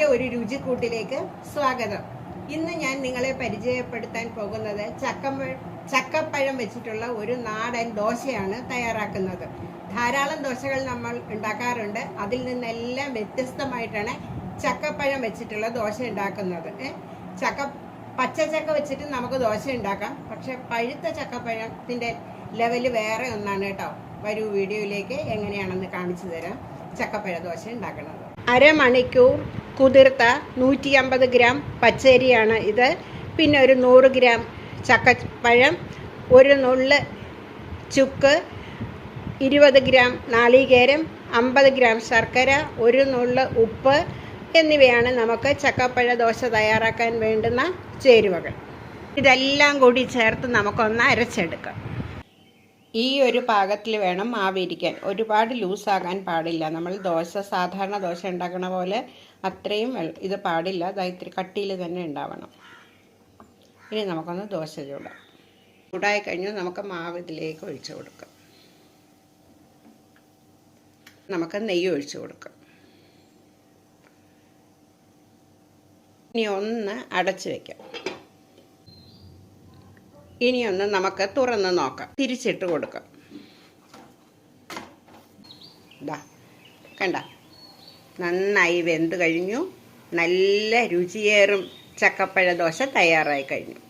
പുതിയ ഒരു രുചിക്കൂട്ടിലേക്ക് സ്വാഗതം. ഇന്ന് ഞാൻ നിങ്ങളെ പരിചയപ്പെടുത്താൻ പോകുന്നത് ചക്കപ്പഴ ചക്കപ്പഴം വെച്ചിട്ടുള്ള ഒരു നാടൻ ദോശയാണ് തയ്യാറാക്കുന്നത്. ധാരാളം ദോശകൾ നമ്മൾ ഉണ്ടാക്കാറുണ്ട്. അതിൽ നിന്നെല്ലാം വ്യത്യസ്തമായിട്ടാണ് ചക്കപ്പഴം വെച്ചിട്ടുള്ള ദോശ ഉണ്ടാക്കുന്നത്. ചക്ക പച്ച ചക്ക വെച്ചിട്ട് നമുക്ക് ദോശ ഉണ്ടാക്കാം. പക്ഷെ പഴുത്ത ചക്കപ്പഴത്തിന്റെ ലെവൽ വേറെ ഒന്നാണ് കേട്ടോ. വരൂ വീഡിയോയിലേക്ക് എങ്ങനെയാണെന്ന് കാണിച്ചു തരാം. ചക്കപ്പഴ ദോശ ഉണ്ടാക്കുന്നത്. അരമണിക്കൂർ കുതിർത്ത നൂറ്റി അമ്പത് ഗ്രാം പച്ചരിയാണ് ഇത്. പിന്നെ ഒരു നൂറ് ഗ്രാം ചക്കപ്പഴം ഒരു നുള്ള് ചുക്ക് ഇരുപത് ഗ്രാം നാളികേരം അമ്പത് ഗ്രാം ശർക്കര ഒരു നുള്ള് ഉപ്പ് എന്നിവയാണ് നമുക്ക് ചക്കപ്പഴ ദോശ തയ്യാറാക്കാൻ വേണ്ടുന്ന ചേരുവകൾ. ഇതെല്ലാം കൂടി ചേർത്ത് നമുക്കൊന്ന് അരച്ചെടുക്കാം. ഈ ഒരു പാകത്തിൽ വേണം മാവിരിക്കാൻ. ഒരുപാട് ലൂസാകാൻ പാടില്ല. നമ്മൾ ദോശ സാധാരണ ദോശ ഉണ്ടാക്കണ പോലെ അത്രയും ഇത് പാടില്ല. ഇത്തിരി കട്ടിയിൽ തന്നെ ഉണ്ടാവണം. ഇനി നമുക്കൊന്ന് ദോശ ചൂടാം. ചൂടായി കഴിഞ്ഞ് നമുക്ക് മാവ് ഇതിലേക്ക് ഒഴിച്ചു കൊടുക്കാം. നമുക്ക് നെയ്യ് ഒഴിച്ചു കൊടുക്കാം. ഇനി ഒന്ന് അടച്ചു വെക്കാം. ഇനി ഒന്ന് നമുക്ക് തുറന്ന് നോക്കാം. തിരിച്ചിട്ട് കൊടുക്കാം. ഇതാ കണ്ട? നന്നായി വെന്ത് കഴിഞ്ഞു. നല്ല രുചിയേറും ചക്കപ്പഴ ദോശ തയ്യാറായി കഴിഞ്ഞു.